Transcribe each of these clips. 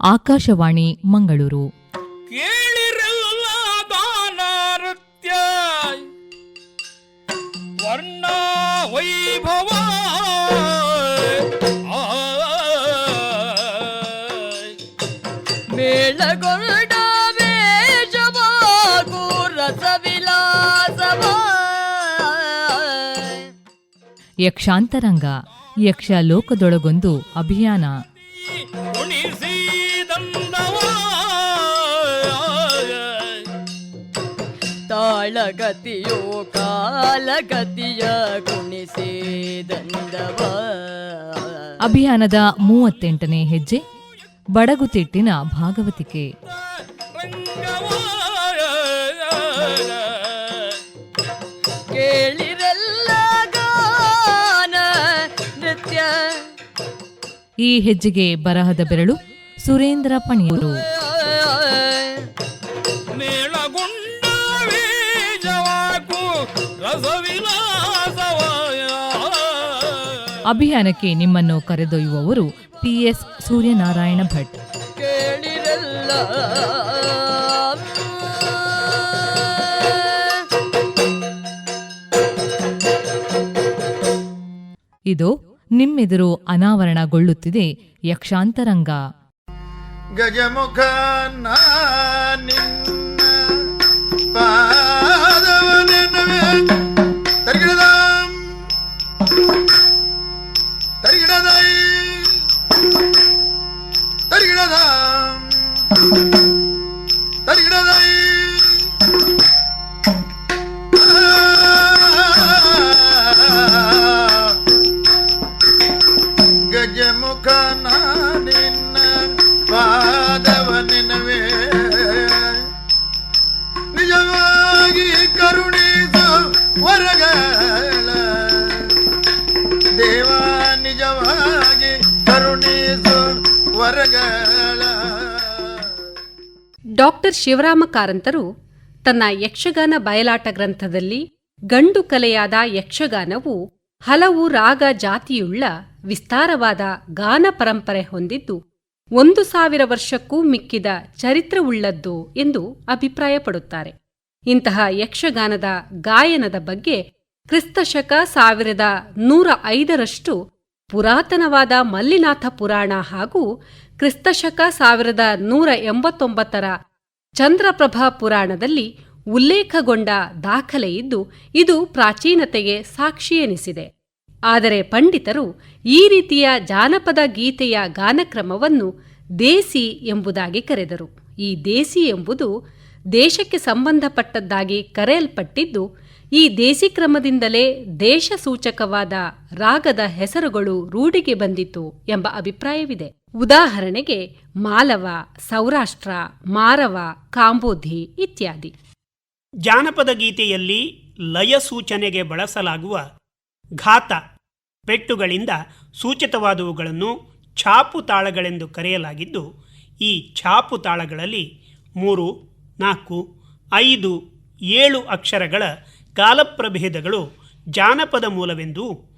ಆಕಾಶವಾಣಿ ಮಂಗಳೂರು. ಕೇಳಿರಲ್ಲ ನೃತ್ಯ ವರ್ಣ ವೈಭವ. ಮೇಳಗೊಂಡ ವೇಷವಾಗೂ ರಸವಿಲಾಸವ ಯಕ್ಷಾಂತರಂಗ ಯಕ್ಷ ಲೋಕದೊಳಗೊಂದು ಅಭಿಯಾನ. ತಾಳಗತಿಯೋ ಕಾಲಗತಿಯ ಕುಣಿಸಿದಂದವ. ಅಭಿಯಾನದ ಮೂವತ್ತೆಂಟನೇ ಹೆಜ್ಜೆ ಬಡಗುತಿಟ್ಟಿನ ಭಾಗವತಿಕೆ. ಈ ಹೆಜ್ಜೆಗೆ ಬರಹದ ಬೆರಳು ಸುರೇಂದ್ರ ಪಣಿಯೂರು. ಅಭಿಯಾನಕ್ಕೆ ನಿಮ್ಮನ್ನು ಕರೆದೊಯ್ಯುವವರು ಪಿಎಸ್ ಸೂರ್ಯನಾರಾಯಣ ಭಟ್. ಕೇಳಿರಲ್ಲ. ಇದು ನಿಮ್ಮೆದುರು ಅನಾವರಣಗೊಳ್ಳುತ್ತಿದೆ ಯಕ್ಷಾಂತರಂಗ. ಗಜಮುಖ ಕಾರಂತರು ತನ್ನ ಯಕ್ಷಗಾನ ಬಯಲಾಟ ಗ್ರಂಥದಲ್ಲಿ ಗಂಡು ಕಲೆಯಾದ ಯಕ್ಷಗಾನವು ಹಲವು ರಾಗ ಜಾತಿಯುಳ್ಳ ವಿಸ್ತಾರವಾದ ಗಾನ ಪರಂಪರೆ ಹೊಂದಿದ್ದು ಒಂದು ಸಾವಿರ ವರ್ಷಕ್ಕೂ ಮಿಕ್ಕಿದ ಚರಿತ್ರವುಳ್ಳದ್ದು ಎಂದು ಅಭಿಪ್ರಾಯಪಡುತ್ತಾರೆ. ಇಂತಹ ಯಕ್ಷಗಾನದ ಗಾಯನದ ಬಗ್ಗೆ ಕ್ರಿಸ್ತಶಕ ಸಾವಿರದ ನೂರ ಐದರಷ್ಟು ಪುರಾತನವಾದ ಮಲ್ಲಿನಾಥ ಪುರಾಣ ಹಾಗೂ ಕ್ರಿಸ್ತಶಕ ಸಾವಿರದ ನೂರ ಎಂಬತ್ತೊಂಬತ್ತರ ಚಂದ್ರಪ್ರಭಾ ಪುರಾಣದಲ್ಲಿ ಉಲ್ಲೇಖಗೊಂಡ ದಾಖಲೆಯಿದ್ದು ಇದು ಪ್ರಾಚೀನತೆಗೆ ಸಾಕ್ಷಿ ಎನಿಸಿದೆ. ಆದರೆ ಪಂಡಿತರು ಈ ರೀತಿಯ ಜಾನಪದ ಗೀತೆಯ ಗಾನಕ್ರಮವನ್ನು ದೇಸಿ ಎಂಬುದಾಗಿ ಕರೆದರು. ಈ ದೇಸಿ ಎಂಬುದು ದೇಶಕ್ಕೆ ಸಂಬಂಧಪಟ್ಟದ್ದಾಗಿ ಕರೆಯಲ್ಪಟ್ಟಿದ್ದು, ಈ ದೇಸಿ ಕ್ರಮದಿಂದಲೇ ದೇಶ ಸೂಚಕವಾದ ರಾಗದ ಹೆಸರುಗಳು ರೂಢಿಗೆ ಬಂದಿತು ಎಂಬ ಅಭಿಪ್ರಾಯವಿದೆ. ಉದಾಹರಣೆಗೆ ಮಾಲವ, ಸೌರಾಷ್ಟ್ರ, ಮಾರವ, ಕಾಂಬೋಧಿ ಇತ್ಯಾದಿ. ಜಾನಪದ ಗೀತೆಯಲ್ಲಿ ಲಯ ಸೂಚನೆಗೆ ಬಳಸಲಾಗುವ ಘಾತ, ಪೆಟ್ಟುಗಳಿಂದ ಸೂಚಿತವಾದವುಗಳನ್ನು ಛಾಪು ತಾಳಗಳೆಂದು ಕರೆಯಲಾಗಿದ್ದು, ಈ ಛಾಪು ತಾಳಗಳಲ್ಲಿ ಮೂರು, ನಾಲ್ಕು, ಐದು, ಏಳು ಅಕ್ಷರಗಳ ಕಾಲಪ್ರಭೇದಗಳು ಜಾನಪದ ಮೂಲವೆಂದು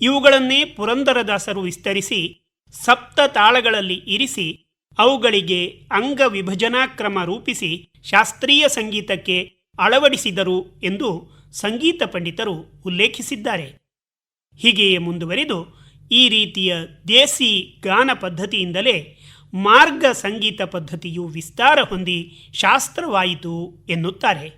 ಇವುಗಳನ್ನೇ ಪುರಂದರದಾಸರು ವಿಸ್ತರಿಸಿ ಸಪ್ತ ತಾಳಗಳಲ್ಲಿ ಇರಿಸಿ ಅವುಗಳಿಗೆ ಅಂಗ ವಿಭಜನಾ ಕ್ರಮ ರೂಪಿಸಿ ಶಾಸ್ತ್ರೀಯ ಸಂಗೀತಕ್ಕೆ ಅಳವಡಿಸಿದರು ಎಂದು ಸಂಗೀತ ಪಂಡಿತರು ಉಲ್ಲೇಖಿಸಿದ್ದಾರೆ. ಹೀಗೆಯೇ ಮುಂದುವರಿದು ಈ ರೀತಿಯ ದೇಸಿ ಗಾನ ಪದ್ಧತಿಯಿಂದಲೇ ಮಾರ್ಗ ಸಂಗೀತ ಪದ್ಧತಿಯು ವಿಸ್ತಾರ ಹೊಂದಿ ಶಾಸ್ತ್ರವಾಯಿತು ಎನ್ನುತ್ತಾರೆ.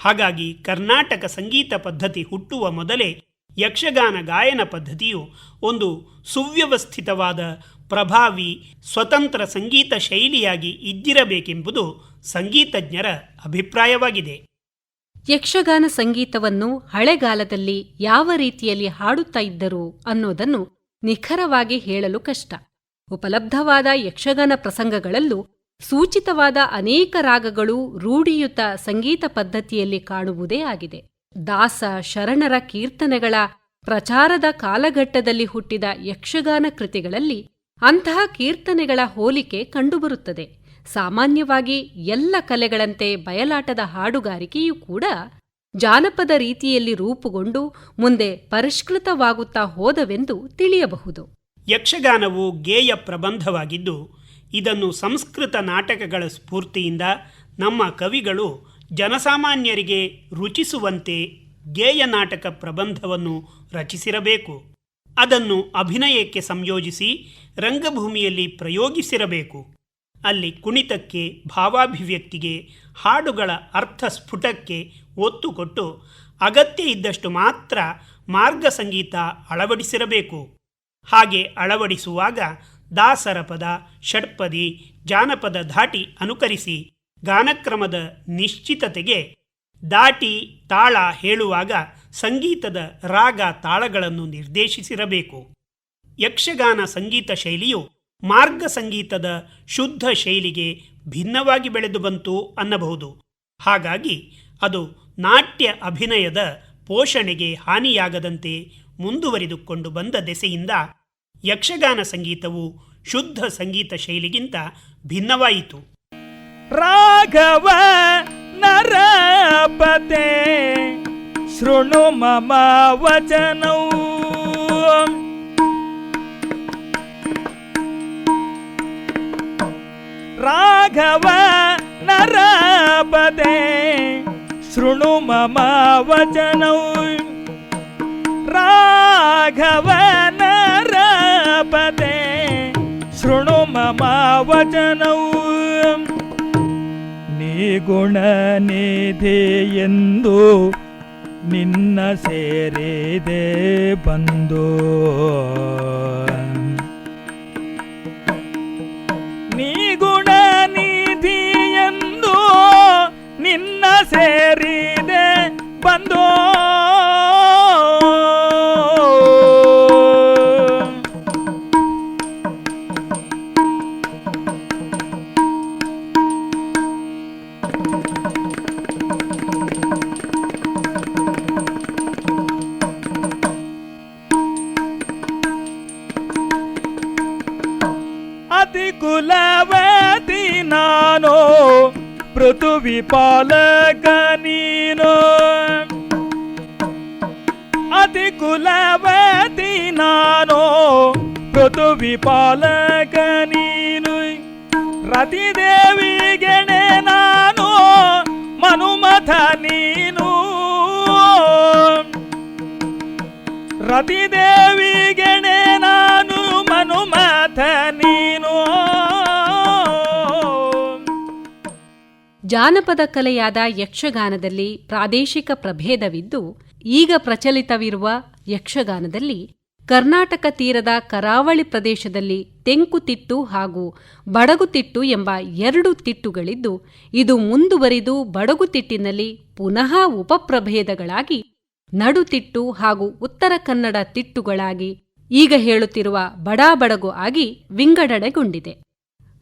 ಹಾಗಾಗಿ ಕರ್ನಾಟಕ ಸಂಗೀತ ಪದ್ಧತಿ ಹುಟ್ಟುವ ಮೊದಲೇ ಯಕ್ಷಗಾನ ಗಾಯನ ಪದ್ಧತಿಯು ಒಂದು ಸುವ್ಯವಸ್ಥಿತವಾದ ಪ್ರಭಾವಿ ಸ್ವತಂತ್ರ ಸಂಗೀತ ಶೈಲಿಯಾಗಿ ಇದ್ದಿರಬೇಕೆಂಬುದು ಸಂಗೀತಜ್ಞರ ಅಭಿಪ್ರಾಯವಾಗಿದೆ. ಯಕ್ಷಗಾನ ಸಂಗೀತವನ್ನು ಹಳೆಗಾಲದಲ್ಲಿ ಯಾವ ರೀತಿಯಲ್ಲಿ ಹಾಡುತ್ತಾ ಇದ್ದರು ಅನ್ನೋದನ್ನು ನಿಖರವಾಗಿ ಹೇಳಲು ಕಷ್ಟ. ಉಪಲಬ್ಧವಾದ ಯಕ್ಷಗಾನ ಪ್ರಸಂಗಗಳಲ್ಲೂ ಸೂಚಿತವಾದ ಅನೇಕ ರಾಗಗಳು ರೂಢಿಯುತ ಸಂಗೀತ ಪದ್ಧತಿಯಲ್ಲಿ ಕಾಣುವುದೇ ಆಗಿದೆ. ದಾಸ ಶರಣರ ಕೀರ್ತನೆಗಳ ಪ್ರಚಾರದ ಕಾಲಘಟ್ಟದಲ್ಲಿ ಹುಟ್ಟಿದ ಯಕ್ಷಗಾನ ಕೃತಿಗಳಲ್ಲಿ ಅಂತಹ ಕೀರ್ತನೆಗಳ ಹೋಲಿಕೆ ಕಂಡುಬರುತ್ತದೆ. ಸಾಮಾನ್ಯವಾಗಿ ಎಲ್ಲ ಕಲೆಗಳಂತೆ ಬಯಲಾಟದ ಹಾಡುಗಾರಿಕೆಯೂ ಕೂಡ ಜಾನಪದ ರೀತಿಯಲ್ಲಿ ರೂಪುಗೊಂಡು ಮುಂದೆ ಪರಿಷ್ಕೃತವಾಗುತ್ತಾ ಹೋದವೆಂದು ತಿಳಿಯಬಹುದು. ಯಕ್ಷಗಾನವು ಗೇಯ ಪ್ರಬಂಧವಾಗಿದ್ದು, ಇದನ್ನು ಸಂಸ್ಕೃತ ನಾಟಕಗಳ ಸ್ಫೂರ್ತಿಯಿಂದ ನಮ್ಮ ಕವಿಗಳು ಜನಸಾಮಾನ್ಯರಿಗೆ ರುಚಿಸುವಂತೆ ಗೇಯ ನಾಟಕ ಪ್ರಬಂಧವನ್ನು ರಚಿಸಿರಬೇಕು. ಅದನ್ನು ಅಭಿನಯಕ್ಕೆ ಸಂಯೋಜಿಸಿ ರಂಗಭೂಮಿಯಲ್ಲಿ ಪ್ರಯೋಗಿಸಿರಬೇಕು. ಅಲ್ಲಿ ಕುಣಿತಕ್ಕೆ, ಭಾವಾಭಿವ್ಯಕ್ತಿಗೆ, ಹಾಡುಗಳ ಅರ್ಥ ಸ್ಫುಟಕ್ಕೆ ಒತ್ತು ಕೊಟ್ಟು ಅಗತ್ಯ ಇದ್ದಷ್ಟು ಮಾತ್ರ ಮಾರ್ಗ ಸಂಗೀತ ಅಳವಡಿಸಿರಬೇಕು. ಹಾಗೆ ಅಳವಡಿಸುವಾಗ ದಾಸರ ಪದ ಷಟ್ಪದಿ, ಜಾನಪದ ಧಾಟಿ ಅನುಕರಿಸಿ ಗಾನಕ್ರಮದ ನಿಶ್ಚಿತತೆಗೆ ದಾಟಿ ತಾಳ ಹೇಳುವಾಗ ಸಂಗೀತದ ರಾಗ ತಾಳಗಳನ್ನು ನಿರ್ದೇಶಿಸಿರಬೇಕು. ಯಕ್ಷಗಾನ ಸಂಗೀತ ಶೈಲಿಯು ಮಾರ್ಗ ಸಂಗೀತದ ಶುದ್ಧ ಶೈಲಿಗೆ ಭಿನ್ನವಾಗಿ ಬೆಳೆದು ಬಂತು ಅನ್ನಬಹುದು. ಹಾಗಾಗಿ ಅದು ನಾಟ್ಯ ಅಭಿನಯದ ಪೋಷಣೆಗೆ ಹಾನಿಯಾಗದಂತೆ ಮುಂದುವರಿದುಕೊಂಡು ಬಂದ ದೆಸೆಯಿಂದ ಯಕ್ಷಗಾನ ಸಂಗೀತವು ಶುದ್ಧ ಸಂಗೀತ ಶೈಲಿಗಿಂತ ಭಿನ್ನವಾಯಿತು. राघव नरपते शृणु मम वचनौ राघव नरपते शृणु मम वचनौ राघव नरपते शृणु मम वचनौ ನೀ ಗುಣನಿಧಿ ಎಂದು ನಿನ್ನ ಸೇರಿದೆ ಬಂದು. ನೀ ಗುಣನಿಧಿ ಎಂದು ನಿನ್ನ ಸೇರಿದೆ ಪೃಥುವಿ ಪಾಲಕ ನೀನು. ಅತಿ ಕುಲವತಿ ನಾನು ಪೃಥುವಿ ಪಾಲಕ ನೀನು. ರತಿದೇವಿ ಗೆಣೆ ನಾನು, ಮನುಮಥ ನೀನು. ರತಿದೇವಿ ಗೆಣೆ ಜಾನಪದ ಕಲೆಯಾದ ಯಕ್ಷಗಾನದಲ್ಲಿ ಪ್ರಾದೇಶಿಕ ಪ್ರಭೇದವಿದ್ದು, ಈಗ ಪ್ರಚಲಿತವಿರುವ ಯಕ್ಷಗಾನದಲ್ಲಿ ಕರ್ನಾಟಕ ತೀರದ ಕರಾವಳಿ ಪ್ರದೇಶದಲ್ಲಿ ತೆಂಕುತಿಟ್ಟು ಹಾಗೂ ಬಡಗುತಿಟ್ಟು ಎಂಬ ಎರಡು ತಿಟ್ಟುಗಳಿದ್ದು, ಇದು ಮುಂದುವರಿದು ಬಡಗುತಿಟ್ಟಿನಲ್ಲಿ ಪುನಃ ಉಪಪ್ರಭೇದಗಳಾಗಿ ನಡುತಿಟ್ಟು ಹಾಗೂ ಉತ್ತರ ಕನ್ನಡ ತಿಟ್ಟುಗಳಾಗಿ, ಈಗ ಹೇಳುತ್ತಿರುವ ಬಡಾಬಡಗು ಆಗಿ ವಿಂಗಡಣೆಗೊಂಡಿದೆ.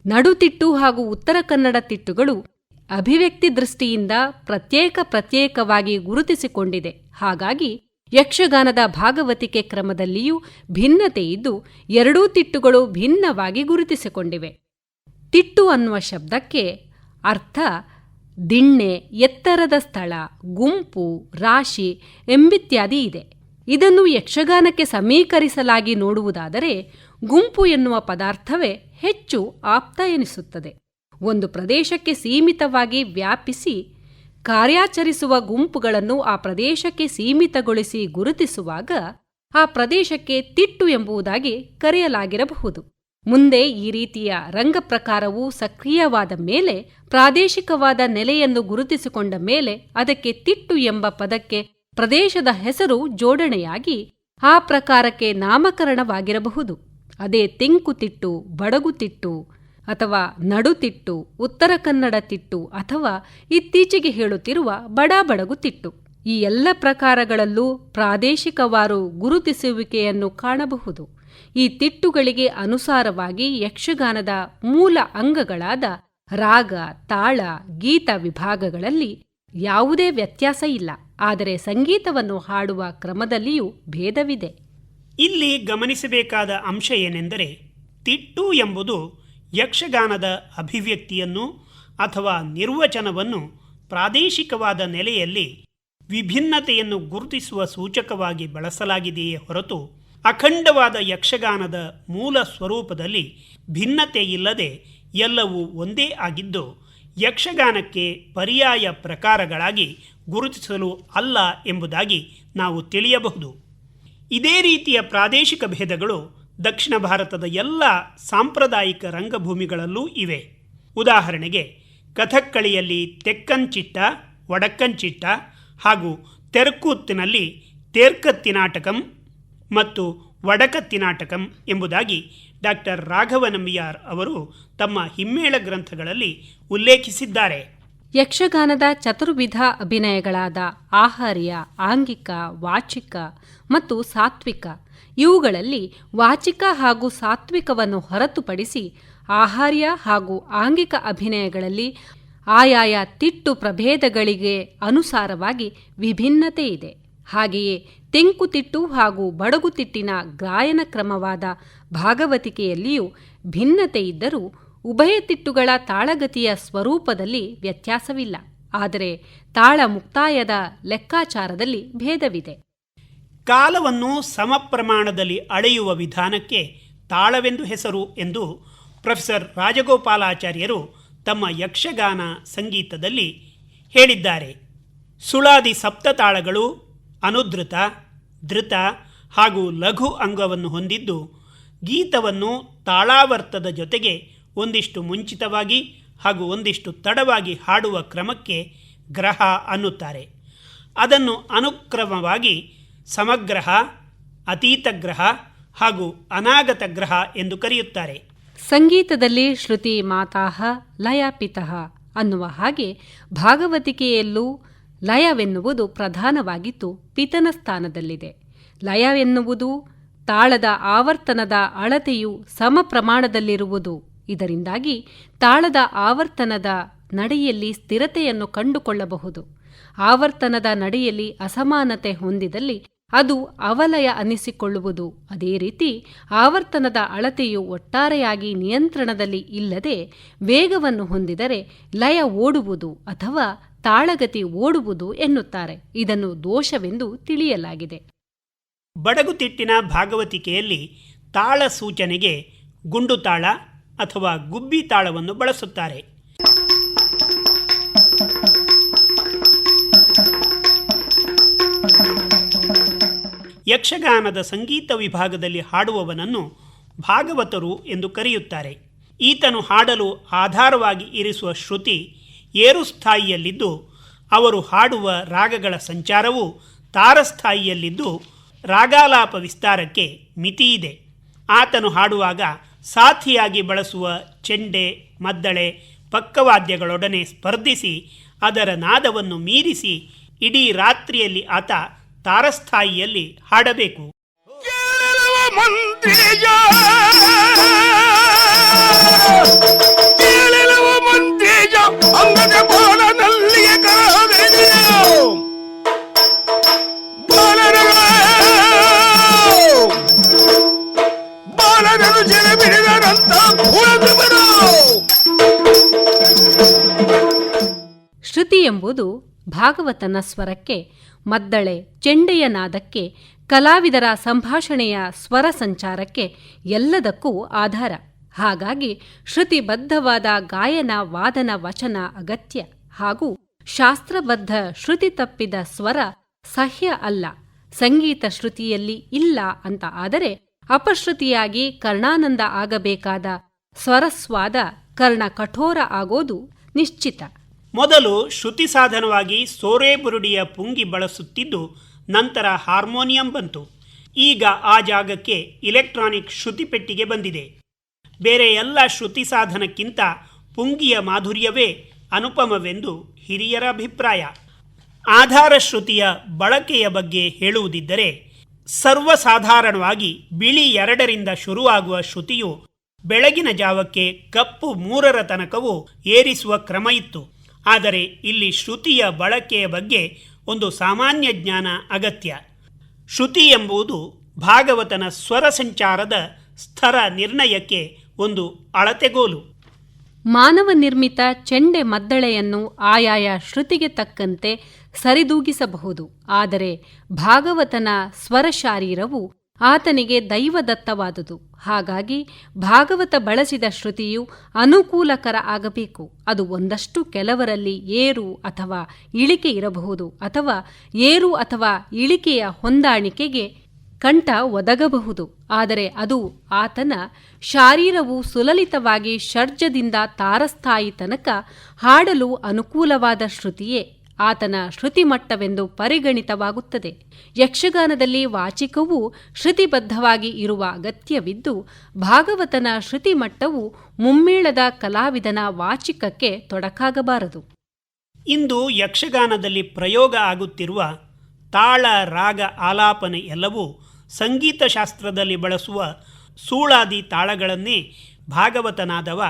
ನಡುತಿಟ್ಟು ಹಾಗೂ ಉತ್ತರ ಕನ್ನಡ ತಿಟ್ಟುಗಳು ಅಭಿವ್ಯಕ್ತಿ ದೃಷ್ಟಿಯಿಂದ ಪ್ರತ್ಯೇಕ ಪ್ರತ್ಯೇಕವಾಗಿ ಗುರುತಿಸಿಕೊಂಡಿದೆ. ಹಾಗಾಗಿ ಯಕ್ಷಗಾನದ ಭಾಗವತಿಕೆ ಕ್ರಮದಲ್ಲಿಯೂ ಭಿನ್ನತೆ ಇದ್ದು ಎರಡೂ ತಿಟ್ಟುಗಳು ಭಿನ್ನವಾಗಿ ಗುರುತಿಸಿಕೊಂಡಿವೆ. ತಿಟ್ಟು ಅನ್ನುವ ಶಬ್ದಕ್ಕೆ ಅರ್ಥ ದಿಣ್ಣೆ, ಎತ್ತರದ ಸ್ಥಳ, ಗುಂಪು, ರಾಶಿ ಎಂಬಿತ್ಯಾದಿ ಇದೆ. ಇದನ್ನು ಯಕ್ಷಗಾನಕ್ಕೆ ಸಮೀಕರಿಸಲಾಗಿ ನೋಡುವುದಾದರೆ ಗುಂಪು ಎನ್ನುವ ಪದಾರ್ಥವೇ ಹೆಚ್ಚು ಆಪ್ತ ಎನಿಸುತ್ತದೆ. ಒಂದು ಪ್ರದೇಶಕ್ಕೆ ಸೀಮಿತವಾಗಿ ವ್ಯಾಪಿಸಿ, ಕಾರ್ಯಾಚರಿಸುವ ಗುಂಪುಗಳನ್ನು ಆ ಪ್ರದೇಶಕ್ಕೆ ಸೀಮಿತಗೊಳಿಸಿ ಗುರುತಿಸುವಾಗ ಆ ಪ್ರದೇಶಕ್ಕೆ ತಿಟ್ಟು ಎಂಬುದಾಗಿ ಕರೆಯಲಾಗಿರಬಹುದು. ಮುಂದೆ ಈ ರೀತಿಯ ರಂಗಪ್ರಕಾರವು ಸಕ್ರಿಯವಾದ ಮೇಲೆ, ಪ್ರಾದೇಶಿಕವಾದ ನೆಲೆಯನ್ನು ಗುರುತಿಸಿಕೊಂಡ ಮೇಲೆ ಅದಕ್ಕೆ ತಿಟ್ಟು ಎಂಬ ಪದಕ್ಕೆ ಪ್ರದೇಶದ ಹೆಸರು ಜೋಡಣೆಯಾಗಿ ಆ ಪ್ರಕಾರಕ್ಕೆ ನಾಮಕರಣವಾಗಿರಬಹುದು. ಅದೇ ತೆಂಕುತಿಟ್ಟು ಬಡಗುತಿಟ್ಟು ಅಥವಾ ನಡುತಿಟ್ಟು, ಉತ್ತರ ಕನ್ನಡ ತಿಟ್ಟು ಅಥವಾ ಇತ್ತೀಚೆಗೆ ಹೇಳುತ್ತಿರುವ ಬಡಾಬಡಗು ತಿಟ್ಟು. ಈ ಎಲ್ಲ ಪ್ರಕಾರಗಳಲ್ಲೂ ಪ್ರಾದೇಶಿಕವಾರು ಗುರುತಿಸುವಿಕೆಯನ್ನು ಕಾಣಬಹುದು. ಈ ತಿಟ್ಟುಗಳಿಗೆ ಅನುಸಾರವಾಗಿ ಯಕ್ಷಗಾನದ ಮೂಲ ಅಂಗಗಳಾದ ರಾಗ, ತಾಳ, ಗೀತ ವಿಭಾಗಗಳಲ್ಲಿ ಯಾವುದೇ ವ್ಯತ್ಯಾಸ ಇಲ್ಲ. ಆದರೆ ಸಂಗೀತವನ್ನು ಹಾಡುವ ಕ್ರಮದಲ್ಲಿಯೂ ಭೇದವಿದೆ. ಇಲ್ಲಿ ಗಮನಿಸಬೇಕಾದ ಅಂಶ ಏನೆಂದರೆ, ತಿಟ್ಟು ಎಂಬುದು ಯಕ್ಷಗಾನದ ಅಭಿವ್ಯಕ್ತಿಯನ್ನು ಅಥವಾ ನಿರ್ವಚನವನ್ನು ಪ್ರಾದೇಶಿಕವಾದ ನೆಲೆಯಲ್ಲಿ ವಿಭಿನ್ನತೆಯನ್ನು ಗುರುತಿಸುವ ಸೂಚಕವಾಗಿ ಬಳಸಲಾಗಿದೆಯೇ ಹೊರತು ಅಖಂಡವಾದ ಯಕ್ಷಗಾನದ ಮೂಲ ಸ್ವರೂಪದಲ್ಲಿ ಭಿನ್ನತೆ ಇಲ್ಲದೆ ಎಲ್ಲವೂ ಒಂದೇ ಆಗಿದ್ದು, ಯಕ್ಷಗಾನಕ್ಕೆ ಪರ್ಯಾಯ ಪ್ರಕಾರಗಳಾಗಿ ಗುರುತಿಸಲು ಅಲ್ಲ ಎಂಬುದಾಗಿ ನಾವು ತಿಳಿಯಬಹುದು. ಇದೇ ರೀತಿಯ ಪ್ರಾದೇಶಿಕ ಭೇದಗಳು ದಕ್ಷಿಣ ಭಾರತದ ಎಲ್ಲ ಸಾಂಪ್ರದಾಯಿಕ ರಂಗಭೂಮಿಗಳಲ್ಲೂ ಇವೆ. ಉದಾಹರಣೆಗೆ, ಕಥಕ್ಕಳಿಯಲ್ಲಿ ತೆಕ್ಕಂಚಿಟ್ಟ, ವಡಕ್ಕಂಚಿಟ್ಟ ಹಾಗೂ ತೆರ್ಕೂತ್ತಿನಲ್ಲಿ ತೇರ್ಕತ್ತಿನಾಟಕಂ ಮತ್ತು ವಡಕತ್ತಿನಾಟಕಂ ಎಂಬುದಾಗಿ ಡಾಕ್ಟರ್ ರಾಘವನಂಬಿಯಾರ್ ಅವರು ತಮ್ಮ ಹಿಮ್ಮೇಳ ಗ್ರಂಥಗಳಲ್ಲಿ ಉಲ್ಲೇಖಿಸಿದ್ದಾರೆ. ಯಕ್ಷಗಾನದ ಚತುರ್ವಿಧ ಅಭಿನಯಗಳಾದ ಆಹಾರ್ಯ, ಆಂಗಿಕ, ವಾಚಿಕ ಮತ್ತು ಸಾತ್ವಿಕ. ಇವುಗಳಲ್ಲಿ ವಾಚಿಕ ಹಾಗೂ ಸಾತ್ವಿಕವನ್ನು ಹೊರತುಪಡಿಸಿ ಆಹಾರ್ಯ ಹಾಗೂ ಆಂಗಿಕ ಅಭಿನಯಗಳಲ್ಲಿ ಆಯಾಯ ತಿಟ್ಟು ಪ್ರಭೇದಗಳಿಗೆ ಅನುಸಾರವಾಗಿ ವಿಭಿನ್ನತೆ ಇದೆ. ಹಾಗೆಯೇ ತೆಂಕುತಿಟ್ಟು ಹಾಗೂ ಬಡಗುತಿಟ್ಟಿನ ಗಾಯನ ಕ್ರಮವಾದ ಭಾಗವತಿಕೆಯಲ್ಲಿಯೂ ಭಿನ್ನತೆ ಇದ್ದರೂ ಉಭಯ ತಿಟ್ಟುಗಳ ತಾಳಗತಿಯ ಸ್ವರೂಪದಲ್ಲಿ ವ್ಯತ್ಯಾಸವಿಲ್ಲ, ಆದರೆ ತಾಳ ಮುಕ್ತಾಯದ ಲೆಕ್ಕಾಚಾರದಲ್ಲಿ ಭೇದವಿದೆ. ಕಾಲವನ್ನು ಸಮಪ್ರಮಾಣದಲ್ಲಿ ಅಳೆಯುವ ವಿಧಾನಕ್ಕೆ ತಾಳವೆಂದು ಹೆಸರು ಎಂದು ಪ್ರೊಫೆಸರ್ ರಾಜಗೋಪಾಲಾಚಾರ್ಯರು ತಮ್ಮ ಯಕ್ಷಗಾನ ಸಂಗೀತದಲ್ಲಿ ಹೇಳಿದ್ದಾರೆ. ಸುಳಾದಿ ಸಪ್ತ ತಾಳಗಳು ಅನುಧೃತ, ಧೃತ ಹಾಗೂ ಲಘು ಅಂಗವನ್ನು ಹೊಂದಿದ್ದು ಗೀತವನ್ನು ತಾಳಾವರ್ತದ ಜೊತೆಗೆ ಒಂದಿಷ್ಟು ಮುಂಚಿತವಾಗಿ ಹಾಗೂ ಒಂದಿಷ್ಟು ತಡವಾಗಿ ಹಾಡುವ ಕ್ರಮಕ್ಕೆ ಗ್ರಹ ಅನ್ನುತ್ತಾರೆ. ಅದನ್ನು ಅನುಕ್ರಮವಾಗಿ ಸಮಗ್ರಹ, ಅತೀತ ಗ್ರಹ ಹಾಗೂ ಅನಾಗತ ಗ್ರಹ ಎಂದು ಕರೆಯುತ್ತಾರೆ. ಸಂಗೀತದಲ್ಲಿ ಶ್ರುತಿ ಮಾತಾಹ ಲಯ ಪಿತಃ ಅನ್ನುವ ಹಾಗೆ ಭಾಗವತಿಕೆಯಲ್ಲೂ ಲಯವೆನ್ನುವುದು ಪ್ರಧಾನವಾಗಿದ್ದು ಪಿತನ ಸ್ಥಾನದಲ್ಲಿದೆ. ಲಯವೆನ್ನುವುದು ತಾಳದ ಆವರ್ತನದ ಅಳತೆಯು ಸಮ ಪ್ರಮಾಣದಲ್ಲಿರುವುದು. ಇದರಿಂದಾಗಿ ತಾಳದ ಆವರ್ತನದ ನಡೆಯಲ್ಲಿ ಸ್ಥಿರತೆಯನ್ನು ಕಂಡುಕೊಳ್ಳಬಹುದು. ಆವರ್ತನದ ನಡೆಯಲ್ಲಿ ಅಸಮಾನತೆ ಹೊಂದಿದಲ್ಲಿ ಅದು ಅವಲಯ ಅನಿಸಿಕೊಳ್ಳುವುದು. ಅದೇ ರೀತಿ ಆವರ್ತನದ ಅಳತೆಯು ಒಟ್ಟಾರೆಯಾಗಿ ನಿಯಂತ್ರಣದಲ್ಲಿ ಇಲ್ಲದೆ ವೇಗವನ್ನು ಹೊಂದಿದರೆ ಲಯ ಓಡುವುದು ಅಥವಾ ತಾಳಗತಿ ಓಡುವುದು ಎನ್ನುತ್ತಾರೆ. ಇದನ್ನು ದೋಷವೆಂದು ತಿಳಿಯಲಾಗಿದೆ. ಬಡಗುತಿಟ್ಟಿನ ಭಾಗವತಿಕೆಯಲ್ಲಿ ತಾಳ ಸೂಚನೆಗೆ ಗುಂಡು ತಾಳ ಅಥವಾ ಗುಬ್ಬಿ ತಾಳವನ್ನು ಬಳಸುತ್ತಾರೆ. ಯಕ್ಷಗಾನದ ಸಂಗೀತ ವಿಭಾಗದಲ್ಲಿ ಹಾಡುವವನನ್ನು ಭಾಗವತರು ಎಂದು ಕರೆಯುತ್ತಾರೆ. ಈತನು ಹಾಡಲು ಆಧಾರವಾಗಿ ಇರಿಸುವ ಶ್ರುತಿ ಏರುಸ್ಥಾಯಿಯಲ್ಲಿದ್ದು ಅವರು ಹಾಡುವ ರಾಗಗಳ ಸಂಚಾರವು ತಾರಸ್ಥಾಯಿಯಲ್ಲಿದ್ದು, ರಾಗಾಲಾಪ ವಿಸ್ತಾರಕ್ಕೆ ಮಿತಿಯಿದೆ. ಆತನು ಹಾಡುವಾಗ ಸಾಥಿಯಾಗಿ ಬಳಸುವ ಚೆಂಡೆ, ಮದ್ದಳೆ, ಪಕ್ಕವಾದ್ಯಗಳೊಡನೆ ಸ್ಪರ್ಧಿಸಿ ಅದರ ನಾದವನ್ನು ಮೀರಿಸಿ ಇಡೀ ರಾತ್ರಿಯಲ್ಲಿ ಆತ ತಾರಸ್ಥಾಯಿಯಲ್ಲಿ ಹಾಡಬೇಕು. ಮಂತ್ರಿಯ ಭಾಗವತನ ಸ್ವರಕ್ಕೆ ಮದ್ದಳೆ ಚೆಂಡೆಯ ನಾದಕ್ಕೆ ಕಲಾವಿದರ ಸಂಭಾಷಣೆಯ ಸ್ವರ ಸಂಚಾರಕ್ಕೆ ಎಲ್ಲದಕ್ಕೂ ಆಧಾರ. ಹಾಗಾಗಿ ಶ್ರುತಿಬದ್ಧವಾದ ಗಾಯನ, ವಾದನ, ವಚನ ಅಗತ್ಯ ಹಾಗೂ ಶಾಸ್ತ್ರಬದ್ಧ ಶ್ರುತಿ ತಪ್ಪಿದ ಸ್ವರ ಸಹ್ಯ ಅಲ್ಲ. ಸಂಗೀತ ಶ್ರುತಿಯಲ್ಲಿ ಇಲ್ಲ ಅಂತ ಆದರೆ ಅಪಶ್ರುತಿಯಾಗಿ ಕರ್ಣಾನಂದ ಆಗಬೇಕಾದ ಸ್ವರಸ್ವಾದ ಕರ್ಣ ಕಠೋರ ಆಗೋದು ನಿಶ್ಚಿತ. ಮೊದಲು ಶ್ರುತಿ ಸಾಧನವಾಗಿ ಸೋರೆ ಬುರುಡಿಯ ಪುಂಗಿ ಬಳಸುತ್ತಿದ್ದು ನಂತರ ಹಾರ್ಮೋನಿಯಂ ಬಂತು. ಈಗ ಆ ಜಾಗಕ್ಕೆ ಇಲೆಕ್ಟ್ರಾನಿಕ್ ಶ್ರುತಿ ಪೆಟ್ಟಿಗೆ ಬಂದಿದೆ. ಬೇರೆ ಎಲ್ಲ ಶ್ರುತಿ ಸಾಧನಕ್ಕಿಂತ ಪುಂಗಿಯ ಮಾಧುರ್ಯವೇ ಅನುಪಮವೆಂದು ಹಿರಿಯರ ಅಭಿಪ್ರಾಯ. ಆಧಾರ ಶ್ರುತಿಯ ಬಳಕೆಯ ಬಗ್ಗೆ ಹೇಳುವುದಿದ್ದರೆ, ಸರ್ವಸಾಧಾರಣವಾಗಿ ಬಿಳಿ ಎರಡರಿಂದ ಶುರುವಾಗುವ ಶ್ರುತಿಯು ಬೆಳಗಿನ ಜಾವಕ್ಕೆ ಕಪ್ಪು ಮೂರರ ತನಕವೂ ಏರಿಸುವ ಕ್ರಮ ಇತ್ತು. ಆದರೆ ಇಲ್ಲಿ ಶ್ರುತಿಯ ಬಳಕೆಯ ಬಗ್ಗೆ ಒಂದು ಸಾಮಾನ್ಯ ಜ್ಞಾನ ಅಗತ್ಯ. ಶ್ರುತಿ ಎಂಬುದು ಭಾಗವತನ ಸ್ವರ ಸಂಚಾರದ ಸ್ಥರ ನಿರ್ಣಯಕ್ಕೆ ಒಂದು ಅಳತೆಗೋಲು. ಮಾನವ ನಿರ್ಮಿತ ಚೆಂಡೆ ಮದ್ದಳೆಯನ್ನು ಆಯಾಯ ಶ್ರುತಿಗೆ ತಕ್ಕಂತೆ ಸರಿದೂಗಿಸಬಹುದು, ಆದರೆ ಭಾಗವತನ ಸ್ವರ ಶಾರೀರವು ಆತನಿಗೆ ದೈವದತ್ತವಾದುದು. ಹಾಗಾಗಿ ಭಾಗವತ ಬಳಸಿದ ಶ್ರುತಿಯು ಅನುಕೂಲಕರ ಆಗಬೇಕು. ಅದು ಒಂದಷ್ಟು ಕೆಲವರಲ್ಲಿ ಏರು ಅಥವಾ ಇಳಿಕೆ ಇರಬಹುದು ಅಥವಾ ಏರು ಅಥವಾ ಇಳಿಕೆಯ ಹೊಂದಾಣಿಕೆಗೆ ಕಂಠ ಒದಗಬಹುದು. ಆದರೆ ಅದು ಆತನ ಶಾರೀರವು ಸುಲಲಿತವಾಗಿ ಷಡ್ಜದಿಂದ ತಾರಸ್ಥಾಯಿ ತನಕ ಹಾಡಲು ಅನುಕೂಲವಾದ ಶ್ರುತಿಯೇ. ಆತನ ಶ್ರುತಿಮಟ್ಟವೆಂದು ಪರಿಗಣಿತವಾಗುತ್ತದೆ. ಯಕ್ಷಗಾನದಲ್ಲಿ ವಾಚಿಕವೂ ಶ್ರುತಿಬದ್ಧವಾಗಿ ಇರುವ ಅಗತ್ಯವಿದ್ದು, ಭಾಗವತನ ಶ್ರುತಿಮಟ್ಟವು ಮುಮ್ಮೇಳದ ಕಲಾವಿದನ ವಾಚಿಕಕ್ಕೆ ತೊಡಕಾಗಬಾರದು. ಇಂದು ಯಕ್ಷಗಾನದಲ್ಲಿ ಪ್ರಯೋಗ ಆಗುತ್ತಿರುವ ತಾಳ, ರಾಗ, ಆಲಾಪನೆ ಎಲ್ಲವೂ ಸಂಗೀತ ಶಾಸ್ತ್ರದಲ್ಲಿ ಬಳಸುವ ಸೂಳಾದಿ ತಾಳಗಳನ್ನೇ ಭಾಗವತನಾದವ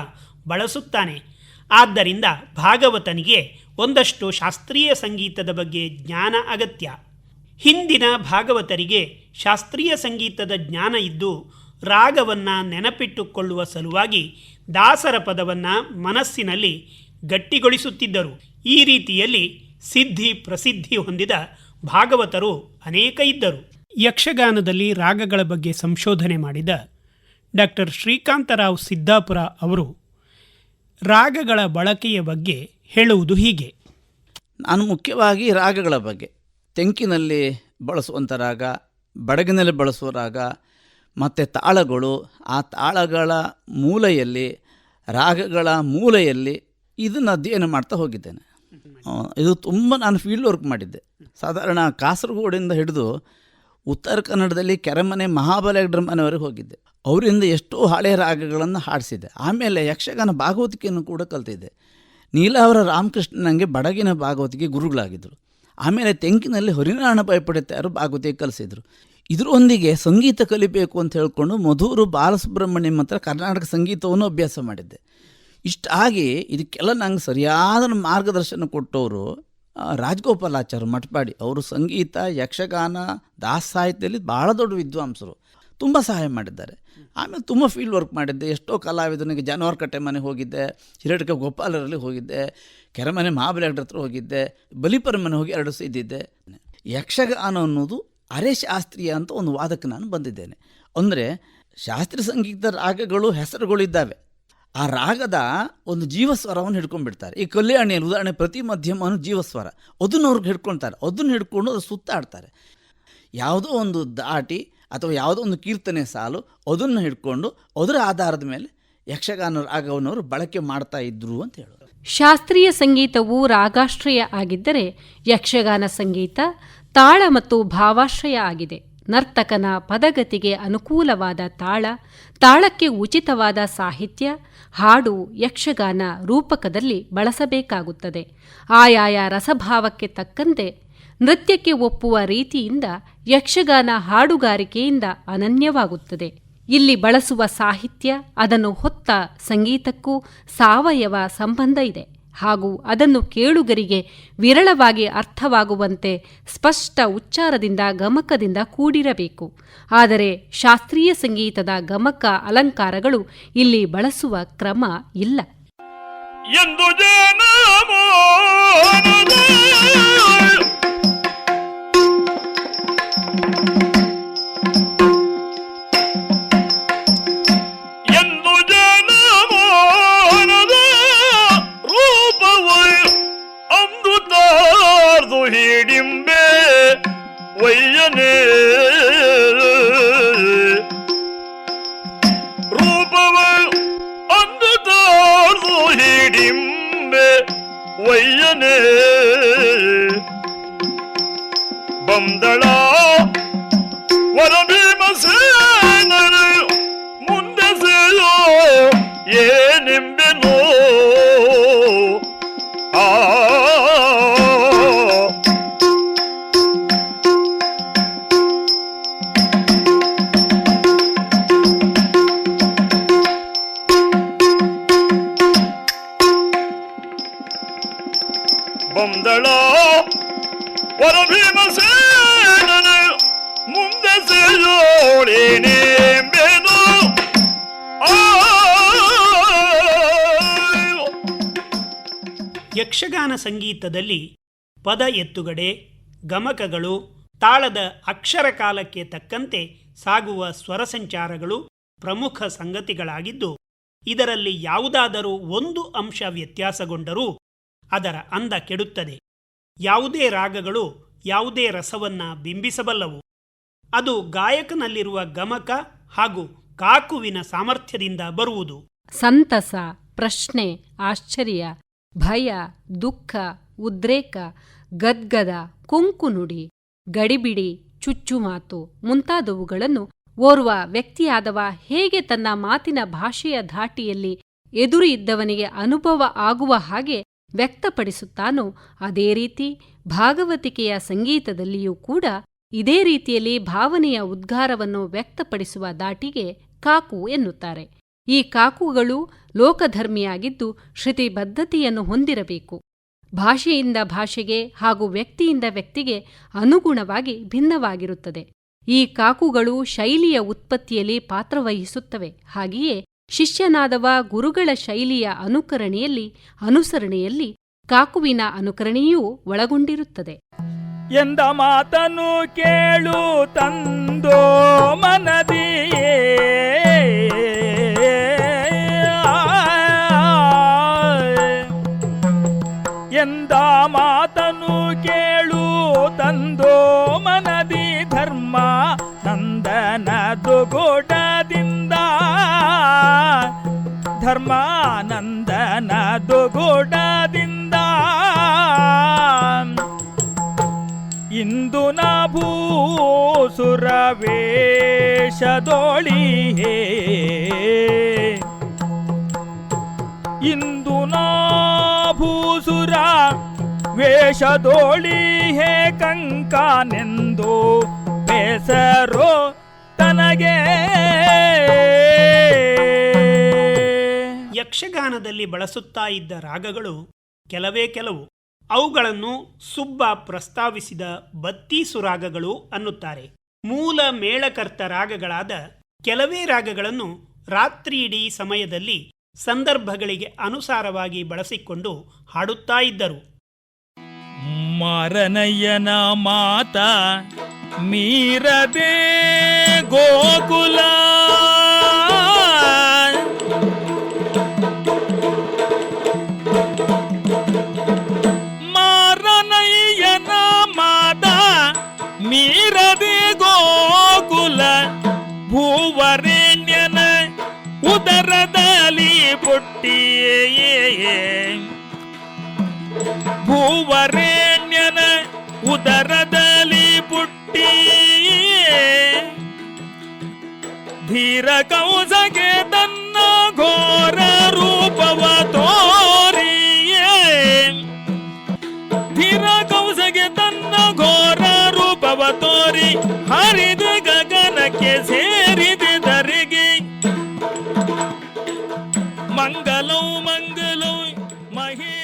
ಬಳಸುತ್ತಾನೆ. ಆದ್ದರಿಂದ ಭಾಗವತನಿಗೆ ಒಂದಷ್ಟು ಶಾಸ್ತ್ರೀಯ ಸಂಗೀತದ ಬಗ್ಗೆ ಜ್ಞಾನ ಅಗತ್ಯ. ಹಿಂದಿನ ಭಾಗವತರಿಗೆ ಶಾಸ್ತ್ರೀಯ ಸಂಗೀತದ ಜ್ಞಾನ ಇದ್ದು, ರಾಗವನ್ನು ನೆನಪಿಟ್ಟುಕೊಳ್ಳುವ ಸಲುವಾಗಿ ದಾಸರ ಪದವನ್ನು ಮನಸ್ಸಿನಲ್ಲಿ ಗಟ್ಟಿಗೊಳಿಸುತ್ತಿದ್ದರು. ಈ ರೀತಿಯಲ್ಲಿ ಸಿದ್ಧಿ ಪ್ರಸಿದ್ಧಿ ಹೊಂದಿದ ಭಾಗವತರು ಅನೇಕ ಇದ್ದರು. ಯಕ್ಷಗಾನದಲ್ಲಿ ರಾಗಗಳ ಬಗ್ಗೆ ಸಂಶೋಧನೆ ಮಾಡಿದ ಡಾಕ್ಟರ್ ಶ್ರೀಕಾಂತರಾವ್ ಸಿದ್ದಾಪುರ ಅವರು, ರಾಗಗಳ ಬಳಕೆಯ ಬಗ್ಗೆ ಹೇಳುವುದು ಹೀಗೆ. ನಾನು ಮುಖ್ಯವಾಗಿ ರಾಗಗಳ ಬಗ್ಗೆ. ತೆಂಕಿನಲ್ಲಿ ಬಳಸುವಂಥ ರಾಗ, ಬಡಗಿನಲ್ಲಿ ಬಳಸುವ ರಾಗ, ಮತ್ತು ತಾಳಗಳು, ಆ ತಾಳಗಳ ಮೂಲೆಯಲ್ಲಿ, ರಾಗಗಳ ಮೂಲೆಯಲ್ಲಿ ಇದನ್ನು ಅಧ್ಯಯನ ಮಾಡ್ತಾ ಹೋಗಿದ್ದೇನೆ. ಇದು ತುಂಬ ನಾನು ಫೀಲ್ಡ್ ವರ್ಕ್ ಮಾಡಿದ್ದೆ. ಸಾಧಾರಣ ಕಾಸರಗೋಡಿಂದ ಹಿಡಿದು ಉತ್ತರ ಕನ್ನಡದಲ್ಲಿ ಕೆರೆಮನೆ ಮಹಾಬಲೇಶ್ವರ ಮನೆಯವರೆಗೆ ಹೋಗಿದ್ದೆ. ಅವರಿಂದ ಎಷ್ಟೋ ಹಳೆಯ ರಾಗಗಳನ್ನು ಹಾಡಿಸಿದ್ದೆ. ಆಮೇಲೆ ಯಕ್ಷಗಾನ ಭಾಗವತಿಕೆಯನ್ನು ಕೂಡ ಕಲ್ತಿದ್ದೆ. ನೀಲಾವರ ಅವರ ನನಗೆ ಬಡಗಿನ ಭಾಗವತಿಗೆ ಗುರುಗಳಾಗಿದ್ದರು. ಆಮೇಲೆ ತೆಂಕಿನಲ್ಲಿ ಹರಿನಾರಾಯಣ ಅವರು ಭಾಗವತಿಗೆ ಕಲಿಸಿದರು. ಇದರೊಂದಿಗೆ ಸಂಗೀತ ಕಲಿಬೇಕು ಅಂತ ಹೇಳಿಕೊಂಡು ಮಧುರು ಬಾಲಸುಬ್ರಹ್ಮಣ್ಯಂ ಹತ್ರ ಕರ್ನಾಟಕ ಸಂಗೀತವನ್ನು ಅಭ್ಯಾಸ ಮಾಡಿದ್ದೆ. ಇಷ್ಟಾಗಿ ಇದಕ್ಕೆಲ್ಲ ನಂಗೆ ಸರಿಯಾದ ಮಾರ್ಗದರ್ಶನ ಕೊಟ್ಟವರು ರಾಜಗೋಪಾಲಾಚಾರ್ಯ ಮಠಪಾಡಿ. ಅವರು ಸಂಗೀತ, ಯಕ್ಷಗಾನ, ದಾಸ ಸಾಹಿತ್ಯದಲ್ಲಿ ಭಾಳ ದೊಡ್ಡ ವಿದ್ವಾಂಸರು. ತುಂಬ ಸಹಾಯ ಮಾಡಿದ್ದಾರೆ. ಆಮೇಲೆ ತುಂಬ ಫೀಲ್ಡ್ ವರ್ಕ್ ಮಾಡಿದ್ದೆ. ಎಷ್ಟೋ ಕಲಾವಿದನಿಗೆ ಜಾನುವಾರು ಕಟ್ಟೆ ಮನೆ ಹೋಗಿದ್ದೆ. ಹಿರಡ್ಕ ಗೋಪಾಲರಲ್ಲಿ ಹೋಗಿದ್ದೆ. ಕೆರೆಮನೆ ಮಹಾಬಲೇಶ್ವರ ಹತ್ರ ಹೋಗಿದ್ದೆ. ಬಲಿಪರ ಮನೆ ಹೋಗಿ ಎರಡು ಸಿದ್ದಿದ್ದೆ ಯಕ್ಷಗಾನ ಅನ್ನೋದು ಅರೆ ಶಾಸ್ತ್ರೀಯ ಅಂತ ಒಂದು ವಾದಕ್ಕೆ ನಾನು ಬಂದಿದ್ದೇನೆ. ಅಂದರೆ ಶಾಸ್ತ್ರೀಯ ಸಂಗೀತ ರಾಗಗಳು ಹೆಸರುಗಳಿದ್ದಾವೆ ಆ ರಾಗದ ಒಂದು ಜೀವಸ್ವರವನ್ನು ಹಿಡ್ಕೊಂಡ್ಬಿಡ್ತಾರೆ. ಈ ಕಲ್ಯಾಣಿಯಲ್ಲಿ ಉದಾಹರಣೆ ಪ್ರತಿ ಮಧ್ಯಮನು ಜೀವಸ್ವರ. ಅದನ್ನು ಅವ್ರಿಗೆ ಹಿಡ್ಕೊಳ್ತಾರೆ ಅದನ್ನು ಹಿಡ್ಕೊಂಡು ಸುತ್ತಾಡ್ತಾರೆ. ಯಾವುದೋ ಒಂದು ದಾಟಿ ಅಥವಾ ಯಾವುದೋ ಒಂದು ಕೀರ್ತನೆ ಸಾಲು ಅದನ್ನು ಹಿಡ್ಕೊಂಡು ಅದರ ಆಧಾರದ ಮೇಲೆ ಯಕ್ಷಗಾನ ರಾಗವನ್ನು ಬಳಕೆ ಮಾಡ್ತಾ ಇದ್ರು ಅಂತ ಹೇಳೋದು. ಶಾಸ್ತ್ರೀಯ ಸಂಗೀತವು ರಾಗಾಶ್ರಯ ಆಗಿದ್ದರೆ ಯಕ್ಷಗಾನ ಸಂಗೀತ ತಾಳ ಮತ್ತು ಭಾವಾಶ್ರಯ ಆಗಿದೆ. ನರ್ತಕನ ಪದಗತಿಗೆ ಅನುಕೂಲವಾದ ತಾಳ, ತಾಳಕ್ಕೆ ಉಚಿತವಾದ ಸಾಹಿತ್ಯ, ಹಾಡು, ಯಕ್ಷಗಾನ ರೂಪಕದಲ್ಲಿ ಬಳಸಬೇಕಾಗುತ್ತದೆ. ಆಯಾಯ ರಸಭಾವಕ್ಕೆ ತಕ್ಕಂತೆ ನೃತ್ಯಕ್ಕೆ ಒಪ್ಪುವ ರೀತಿಯಿಂದ ಯಕ್ಷಗಾನ ಹಾಡುಗಾರಿಕೆಯಿಂದ ಅನನ್ಯವಾಗುತ್ತದೆ. ಇಲ್ಲಿ ಬಳಸುವ ಸಾಹಿತ್ಯ, ಅದನ್ನು ಹೊತ್ತ ಸಂಗೀತಕ್ಕೂ ಸಾವಯವ ಸಂಬಂಧ ಇದೆ. ಹಾಗೂ ಅದನ್ನು ಕೇಳುಗರಿಗೆ ವಿರಳವಾಗಿ ಅರ್ಥವಾಗುವಂತೆ ಸ್ಪಷ್ಟ ಉಚ್ಚಾರದಿಂದ ಗಮಕದಿಂದ ಕೂಡಿರಬೇಕು. ಆದರೆ ಶಾಸ್ತ್ರೀಯ ಸಂಗೀತದ ಗಮಕ ಅಲಂಕಾರಗಳು ಇಲ್ಲಿ ಬಳಸುವ ಕ್ರಮ ಇಲ್ಲ. ಎಂದು ಸಂಗೀತದಲ್ಲಿ ಪದ ಎತ್ತುಗಡೆ, ಗಮಕಗಳು, ತಾಳದ ಅಕ್ಷರ ಕಾಲಕ್ಕೆ ತಕ್ಕಂತೆ ಸಾಗುವ ಸ್ವರ ಸಂಚಾರಗಳು ಪ್ರಮುಖ ಸಂಗತಿಗಳಾಗಿದ್ದು, ಇದರಲ್ಲಿ ಯಾವುದಾದರೂ ಒಂದು ಅಂಶ ವ್ಯತ್ಯಾಸಗೊಂಡರೂ ಅದರ ಅಂದ ಕೆಡುತ್ತದೆ. ಯಾವುದೇ ರಾಗಗಳು ಯಾವುದೇ ರಸವನ್ನ ಬಿಂಬಿಸಬಲ್ಲವು. ಅದು ಗಾಯಕನಲ್ಲಿರುವ ಗಮಕ ಹಾಗೂ ಕಾಕುವಿನ ಸಾಮರ್ಥ್ಯದಿಂದ ಬರುವುದು. ಸಂತಸ, ಪ್ರಶ್ನೆ, ಆಶ್ಚರ್ಯ ಭಯ, ದುಃಖ, ಉದ್ರೇಕ, ಗದ್ಗದ ಕುಂಕುನುಡಿ ಗಡಿಬಿಡಿ ಚುಚ್ಚುಮಾತು ಮುಂತಾದವುಗಳನ್ನು ಓರ್ವ ವ್ಯಕ್ತಿಯಾದವ ಹೇಗೆ ತನ್ನ ಮಾತಿನ ಭಾಷೆಯ ಧಾಟಿಯಲ್ಲಿ ಎದುರು ಇದ್ದವನಿಗೆ ಅನುಭವ ಆಗುವ ಹಾಗೆ ವ್ಯಕ್ತಪಡಿಸುತ್ತಾನೋ ಅದೇ ರೀತಿ ಭಾಗವತಿಕೆಯ ಸಂಗೀತದಲ್ಲಿಯೂ ಕೂಡ ಇದೇ ರೀತಿಯಲ್ಲಿ ಭಾವನೆಯ ಉದ್ಗಾರವನ್ನು ವ್ಯಕ್ತಪಡಿಸುವ ದಾಟಿಗೆ ಕಾಕು ಎನ್ನುತ್ತಾರೆ. ಈ ಕಾಕುಗಳು ಲೋಕಧರ್ಮಿಯಾಗಿದ್ದು ಶ್ರುತಿಬದ್ಧತೆಯನ್ನು ಹೊಂದಿರಬೇಕು. ಭಾಷೆಯಿಂದ ಭಾಷೆಗೆ ಹಾಗೂ ವ್ಯಕ್ತಿಯಿಂದ ವ್ಯಕ್ತಿಗೆ ಅನುಗುಣವಾಗಿ ಭಿನ್ನವಾಗಿರುತ್ತದೆ. ಈ ಕಾಕುಗಳು ಶೈಲಿಯ ಉತ್ಪತ್ತಿಯಲ್ಲಿ ಪಾತ್ರವಹಿಸುತ್ತವೆ. ಹಾಗೆಯೇ ಶಿಷ್ಯನಾದವ ಗುರುಗಳ ಶೈಲಿಯ ಅನುಕರಣೆಯಲ್ಲಿ, ಅನುಸರಣೆಯಲ್ಲಿ ಕಾಕುವಿನ ಅನುಕರಣೆಯೂ ಒಳಗೊಂಡಿರುತ್ತದೆ. ಎಂದ ಮಾತನು ಕೇಳು ತಂದೋ ಮನದಿಯೇ ದುಗುಡದಿಂದ ಧರ್ಮಾನಂದನ ದುಗುಡದಿಂದ ಇಂದು ನ ಇಂದು ನಾ ಭೂಸುರ ವೇಷದೋಳಿ ಹೇ ಕಂಕಾನೆಂದು ಬೇಸರೋ ಯಕ್ಷಗಾನದಲ್ಲಿ ಬಳಸುತ್ತಾ ಇದ್ದ ರಾಗಗಳು ಕೆಲವೇ ಕೆಲವು. ಅವುಗಳನ್ನು ಸುಬ್ಬ ಪ್ರಸ್ತಾವಿಸಿದ ಬತ್ತೀಸು ರಾಗಗಳು ಅನ್ನುತ್ತಾರೆ. ಮೂಲ ಮೇಳಕರ್ತ ರಾಗಗಳಾದ ಕೆಲವೇ ರಾಗಗಳನ್ನು ರಾತ್ರಿಯಿಡೀ ಸಮಯದಲ್ಲಿ ಸಂದರ್ಭಗಳಿಗೆ ಅನುಸಾರವಾಗಿ ಬಳಸಿಕೊಂಡು ಹಾಡುತ್ತಾ ಇದ್ದರು. ಮಾರನಯ್ಯನ ಮಾತ ಮೀರದೆ গোকুলা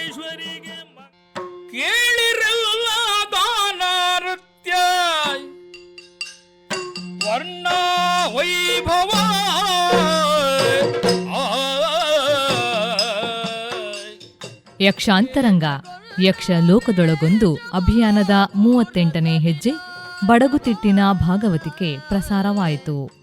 ಮಹೇಶ್ವರಿಗೆ ಕೇಳಿರಲ್ಲ ವರ್ಣ ವೈಭವ. ಯಕ್ಷಾಂತರಂಗ ಯಕ್ಷ ಲೋಕದೊಳಗೊಂದು ಅಭಿಯಾನದ ಮೂವತ್ತೆಂಟನೇ ಹೆಜ್ಜೆ ಬಡಗುತಿಟ್ಟಿನ ಭಾಗವತಿಕೆ ಪ್ರಸಾರವಾಯಿತು.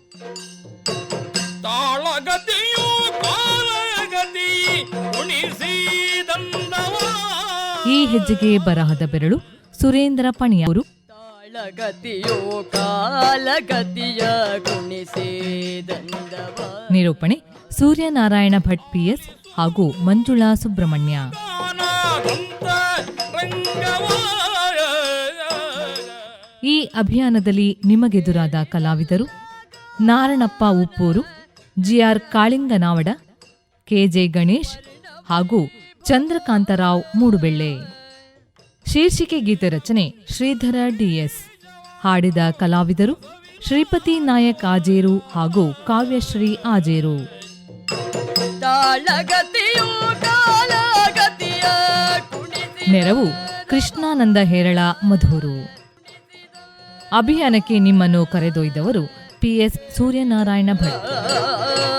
ಹೆಜ್ಜೆಗೆ ಬರಹದ ಬೆರಳು ಸುರೇಂದ್ರ ಪಣಿಯವರು ತಾಳಗತಿಯೋ ಕಾಲಗತಿಯ ಗುಣಿಸಿದಂದವ ನಿರೂಪಣೆ ಸೂರ್ಯನಾರಾಯಣ ಭಟ್ ಪಿಎಸ್ ಹಾಗೂ ಮಂಜುಳಾ ಸುಬ್ರಹ್ಮಣ್ಯ. ಈ ಅಭಿಯಾನದಲ್ಲಿ ನಿಮಗೆದುರಾದ ಕಲಾವಿದರು Naranappa Uppur G R Kalinganavada K J Ganesh ಹಾಗೂ ಚಂದ್ರಕಾಂತರಾವ್ ಮೂಡುಬೆಳ್ಳೆ ಶೀರ್ಷಿಕೆ ಗೀತೆ ರಚನೆ ಶ್ರೀಧರ ಡಿಎಸ್ ಹಾಡಿದ ಕಲಾವಿದರು ಶ್ರೀಪತಿ ನಾಯಕ್ ಆಜೇರು ಹಾಗೂ ಕಾವ್ಯಶ್ರೀ ಆಜೇರು. ನೆರವು ಕೃಷ್ಣಾನಂದ ಹೇರಳ ಮಧೂರು. ಅಭಿಯಾನಕ್ಕೆ ನಿಮ್ಮನ್ನು ಕರೆದೊಯ್ದವರು ಪಿಎಸ್ ಸೂರ್ಯನಾರಾಯಣ ಭಟ್.